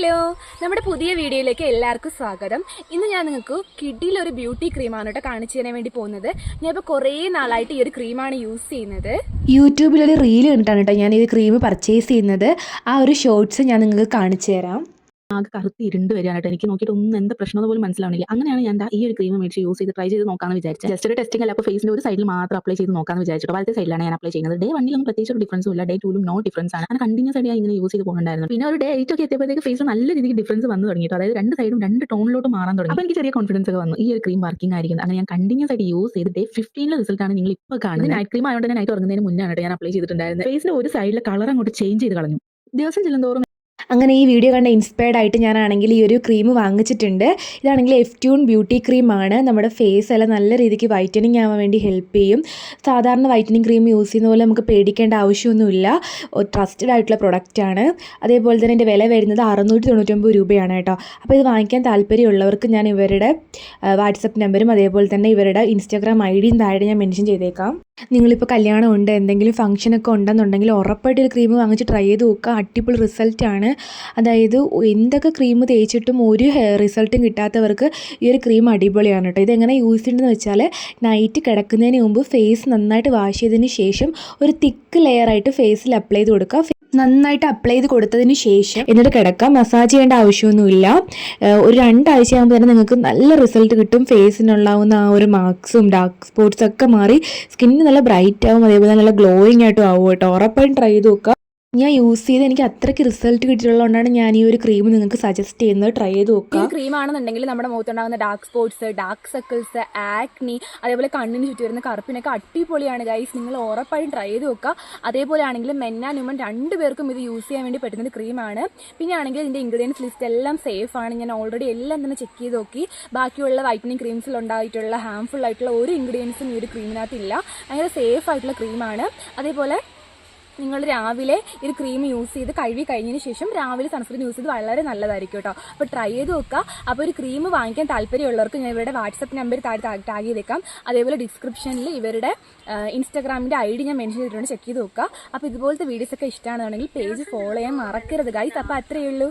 Hello. നമ്മുടെ പുതിയ വീഡിയോയിലേക്ക് എല്ലാവർക്കും സ്വാഗതം. ഇന്ന് ഞാൻ നിങ്ങൾക്ക് കിഡിയിൽ ഒരു ബ്യൂട്ടി ക്രീമാണ് കേട്ടോ കാണിച്ചു തരാൻ വേണ്ടി പോകുന്നത്. ഞാൻ ഇപ്പോൾ കുറേ നാളായിട്ട് ഈ ഒരു ക്രീമാണ് യൂസ് ചെയ്യുന്നത്. യൂട്യൂബിലൊരു റീൽ കണ്ടിട്ടാണ് കേട്ടോ ഞാൻ ഈ ക്രീം പർച്ചേസ് ചെയ്യുന്നത്. ആ ഒരു ഷോർട്സ് ഞാൻ നിങ്ങൾക്ക് കാണിച്ചു തരാം. ആകെ കറുത്ത് ഇരുണ്ട് വരികയായിട്ട് എനിക്ക് നോക്കിയിട്ട് ഒന്നും എന്ത് പ്രശ്നം പോലും മനസ്സിലാവണില്ല. അങ്ങനെയാണ് ഞാൻ ഈ ഒരു ക്രീം മേടിച്ച് യൂസ് ചെയ്ത് ട്രൈ ചെയ്ത് നോക്കാന്ന് വിചാരിച്ചത് ജസ്റ്റ് ഒരു ടെസ്റ്റിംഗ് അല്ല അപ്പോൾ ഫേസിന്റെ ഒരു സൈഡിൽ മാത്രം അപ്ലൈ ചെയ്ത് നോക്കാന്ന് വിചാരിച്ചിട്ട് വലത്തെ സൈഡിലാണ് ഞാൻ അപ്ലൈ ചെയ്യുന്നത്. ഡേ വണ്ണിലൊന്നും പ്രത്യേകിച്ച് ഒരു ഡിഫറൻസും ഇല്ല. ഡേ ടൂലും നോ ഡിഫറൻസ് ആണ്. ഞാൻ കണ്ടിന്യൂസ് ആയിട്ട് ഞാൻ ഇങ്ങനെ യൂസ് ചെയ്ത് പോകുന്നുണ്ടായിരുന്നു പിന്നെ ഒരു ഡേ എയ്റ്റ് ഒക്കെ എത്തിയപ്പോഴത്തേക്ക് ഫേസ് നല്ല രീതിക്ക് ഡിഫറൻസ് വന്നു തുടങ്ങിയിട്ട് അതായത് രണ്ട് സൈഡും രണ്ട് ടോണിലോട്ട് മാറാൻ തുടങ്ങി. അപ്പോൾ എനിക്ക് ചെറിയ കോൺഫിഡൻസ് ഒക്കെ വന്നു. ഈ ഒരു ക്രീം വർക്കിംഗ് ആയിരിക്കും അങ്ങനെ ഞാൻ കണ്ടിന്യൂസ് ആയിട്ട് യൂസ് ചെയ്ത് ഡേ ഫിഫ്റ്റീനിലെ റിസൾട്ട് ആണ് നിങ്ങൾ ഇപ്പോൾ കാണുന്നത്. നൈറ്റ് ക്രീം ആയതുകൊണ്ട് തന്നെ നൈറ്റ് ഉറങ്ങുന്നതിന് മുന്നാണ് ആണ് ഞാൻ അപ്ലൈ ചെയ്തിട്ടുണ്ടായിരുന്നത്. ഫേസിന്റെ ഒരു സൈഡിലെ കളർ അങ്ങോട്ട് ചേഞ്ച് ചെയ്ത് കളഞ്ഞു. ദിവസം ചെല്ലുന്തോറും അങ്ങനെ ഈ വീഡിയോ കണ്ട ഇൻസ്പയർഡ് ആയിട്ട് ഞാനാണെങ്കിൽ ഈ ഒരു ക്രീം വാങ്ങിച്ചിട്ടുണ്ട്. ഇതാണെങ്കിൽ എഫ് ട്യൂൺ ബ്യൂട്ടി ക്രീമാണ് നമ്മുടെ ഫേസ് എല്ലാം നല്ല രീതിക്ക് വൈറ്റനിങ് ആവാൻ വേണ്ടി ഹെൽപ്പ് ചെയ്യും. സാധാരണ വൈറ്റനിങ് ക്രീം യൂസ് ചെയ്യുന്ന പോലെ നമുക്ക് പേടിക്കേണ്ട ആവശ്യമൊന്നുമില്ല. ട്രസ്റ്റഡ് ആയിട്ടുള്ള പ്രൊഡക്റ്റാണ് അതേപോലെ തന്നെ എന്റെ വില വരുന്നത് അറുന്നൂറ്റി തൊണ്ണൂറ്റൊമ്പത് രൂപയാണ് കേട്ടോ. അപ്പോൾ ഇത് വാങ്ങിക്കാൻ താല്പര്യമുള്ളവർക്ക് ഞാൻ ഇവരുടെ വാട്സപ്പ് നമ്പറും അതേപോലെ തന്നെ ഇവരുടെ ഇൻസ്റ്റാഗ്രാം ഐ ഡിയും താഴെ ഞാൻ മെൻഷൻ ചെയ്തേക്കാം. നിങ്ങളിപ്പോൾ കല്യാണം ഉണ്ട് എന്തെങ്കിലും ഫംഗ്ഷനൊക്കെ ഉണ്ടെന്നുണ്ടെങ്കിൽ ഉറപ്പായിട്ട് ഒരു ക്രീം വാങ്ങിച്ച് ട്രൈ ചെയ്ത് നോക്കുക. അടിപൊളി റിസൾട്ടാണ് അതായത് എന്തൊക്കെ ക്രീം തേച്ചിട്ടും ഒരു റിസൾട്ടും കിട്ടാത്തവർക്ക് ഈ ഒരു ക്രീം അടിപൊളിയാണ് കേട്ടോ. ഇതെങ്ങനെ യൂസ് ചെയ്യേണ്ടതെന്ന് വെച്ചാൽ നൈറ്റ് കിടക്കുന്നതിന് മുമ്പ് ഫേസ് നന്നായിട്ട് വാഷ് ചെയ്തതിന് ശേഷം ഒരു തിക്ക് ലെയറായിട്ട് ഫേസിൽ അപ്ലൈ ചെയ്ത് കൊടുക്കുക. നന്നായിട്ട് അപ്ലൈ ചെയ്ത് കൊടുത്തതിന് ശേഷം എന്നിട്ട് കിടക്കാം മസാജ് ചെയ്യേണ്ട ആവശ്യമൊന്നുമില്ല. ഒരു രണ്ടാഴ്ച ആകുമ്പോൾ തന്നെ നിങ്ങൾക്ക് നല്ല റിസൾട്ട് കിട്ടും. ഫേസിനുണ്ടാവുന്ന ആ ഒരു മാർക്സും ഡാർക്ക് സ്പോട്ട്സ് ഒക്കെ മാറി സ്കിന്ന് നല്ല ബ്രൈറ്റ് ആവും. അതേപോലെ നല്ല ഗ്ലോയിങ് ആയിട്ടും ആവും കേട്ടോ. ഉറപ്പായിട്ടും ട്രൈ ചെയ്ത് നോക്കുക. ഞാൻ യൂസ് ചെയ്ത് എനിക്ക് അത്രയ്ക്ക് റിസൾട്ട് കിട്ടിയിട്ടുള്ളതുകൊണ്ടാണ് ഞാൻ ഈ ഒരു ക്രീം നിങ്ങൾക്ക് സജസ്റ്റ് ചെയ്യുന്നത്. ട്രൈ ചെയ്ത് നോക്കുക. ക്രീം ആണെന്നുണ്ടെങ്കിൽ നമ്മുടെ മുഖത്തുണ്ടാകുന്ന dark spots dark circles acne അതേപോലെ കണ്ണിന് ചുറ്റി വരുന്ന കറുപ്പിനൊക്കെ അടിപൊളിയാണ് ഗൈസ് നിങ്ങൾ ഉറപ്പായും ട്രൈ ചെയ്ത് നോക്കുക. അതേപോലെ ആണെങ്കിൽ മെന്നാൻ ഉമ്മൻ രണ്ട് പേർക്കും ഇത് യൂസ് ചെയ്യാൻ വേണ്ടി പറ്റുന്ന ക്രീമാണ്. പിന്നെ ആണെങ്കിൽ ഇതിന്റെ ഇൻഗ്രീഡിയൻസ് ലിസ്റ്റ് എല്ലാം സേഫ് ആണ്. ഞാൻ ഓൾറെഡി എല്ലാം തന്നെ ചെക്ക് ചെയ്ത് നോക്കി. ബാക്കിയുള്ള വൈറ്റനിങ് ക്രീംസിൽ ഉണ്ടായിട്ടുള്ള ഹാംഫുൾ ആയിട്ടുള്ള ഒരു ഇൻഗ്രീഡിയൻസും ഈ ഒരു ക്രീമിനകത്തില്ല ഭയങ്കര സേഫ് ആയിട്ടുള്ള ക്രീമാണ് അതേപോലെ നിങ്ങൾ രാവിലെ ഒരു ക്രീം യൂസ് ചെയ്ത് കഴുകി കഴിഞ്ഞതിന് ശേഷം രാവിലെ സൺസ്ക്രീൻ യൂസ് ചെയ്ത് വളരെ നല്ലതായിരിക്കും കേട്ടോ. അപ്പോൾ ട്രൈ ചെയ്ത് നോക്കുക. അപ്പോൾ ഒരു ക്രീം വാങ്ങിക്കാൻ താല്പര്യമുള്ളവർക്ക് ഞാൻ ഇവരുടെ വാട്സപ്പ് നമ്പർ താഴെ ടാഗ് ചെയ്തേക്കാം. അതേപോലെ ഡിസ്ക്രിപ്ഷനിൽ ഇവരുടെ ഇൻസ്റ്റാഗ്രാമിന്റെ ഐ ഡി ഞാൻ മെൻഷൻ ചെയ്തിട്ടുണ്ട്. ചെക്ക് ചെയ്ത് നോക്കുക. അപ്പോൾ ഇതുപോലത്തെ വീഡിയോസൊക്കെ ഇഷ്ടമാണെന്നുണ്ടെങ്കിൽ പേജ് ഫോളോ ചെയ്യാൻ മറക്കരുത് ഗൈസ് അപ്പോൾ അത്രയേ ഉള്ളൂ.